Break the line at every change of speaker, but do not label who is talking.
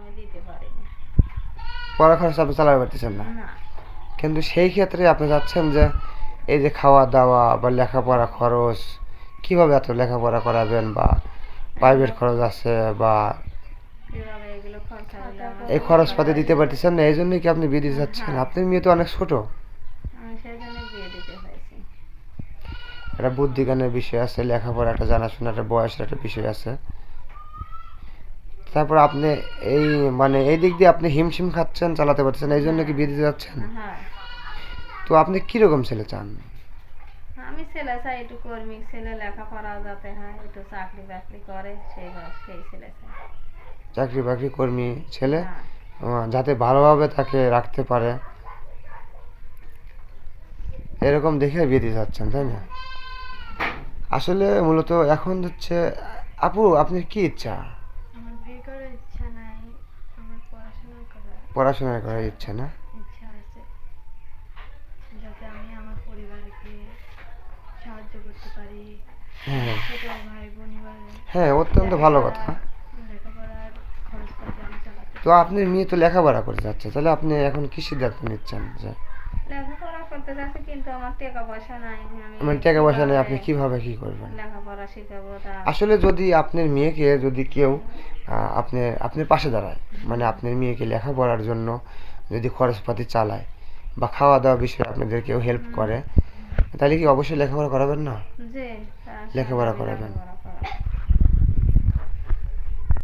আমি দিতে পারিনি।
পড়া খরচ আপনি চালাতে পারতেছেন না। কিন্তু সেই ক্ষেত্রে আপনি চাচ্ছেন যে এই যে খাওয়া দাওয়া বা লেখাপড়া খরচ কীভাবে এত লেখাপড়া করাবেন বা প্রাইভেট খরচ আছে বা
এগুলো খরচা
এই খরচপাতি দিতে পারতেছেন না এই জন্যই কি আপনি বিয়ে দিতে চাচ্ছেন? আপনার মেয়ে তো অনেক ছোট।
আমি সেই জন্য বিয়ে দিতে হয়েছে
একটা বুদ্ধি জ্ঞানের বিষয় আছে লেখাপড়া একটা জানাশোনা একটা বয়সের একটা বিষয় আছে। তারপর আপনি এই মানে এই দিক দিয়ে আপনি হিমশিম খাচ্ছেন চালাতে পারছেন এই জন্য কি বিয়ে দিতে যাচ্ছেন?
হ্যাঁ।
তো আপনি কীরকম ছেলে চান?
আমি ছেলে চাই একটু কর্মী ছেলে লেখাপড়া যাতে হয় একটু চাকরি বাকরি করে সেই সেই ছেলে চাই।
চাকরি বাকরি কর্মী ছেলে?
হ্যাঁ।
যাতে ভালোভাবে তাকে রাখতে পারে। এরকম দেখে বিয়ে দিতে চাচ্ছেন তাই না? আসলে মূলত এখন হচ্ছে আপু আপনার কি ইচ্ছা?
করার ইচ্ছা নাই আমার পড়াশোনা করার
পড়াশোনা করার ইচ্ছা না?
ইচ্ছা আছে। যাতে আমি আমার পরিবারকে সাহায্য করতে পারি।
হ্যাঁ।
ছোট ভাই বোনিবার
হ্যাঁ অত্যন্ত ভালো কথা।
লেখাপড়ার খরচ আমি চালাতে
তো আপনার মেয়ে তো লেখাপড়া করে যাচ্ছে তাহলে আপনি এখন কি সিদ্ধান্ত নিচ্ছেন যে
লেখাপড়া করতে যাচ্ছে কিন্তু আমার টাকা পয়সা নাই।
মানে টাকা পয়সা নেই আপনি
কীভাবে
কীভাবে কি করবেন?
লেখাপড়া শিখাবো
আসলে যদি আপনার মেয়েকে যদি কেউ আপনি আপনার পাশে দাঁড়ায় মানে আপনার মেয়েকে লেখাপড়ার জন্য যদি খরচপাতি চালায় বা খাওয়া দাওয়া বিষয়ে আপনাদের কেউ হেল্প করে তাহলে কি অবশ্যই লেখাপড়া করাবেন না লেখাপড়া করাবেন।
লেখাপড়া করাবো।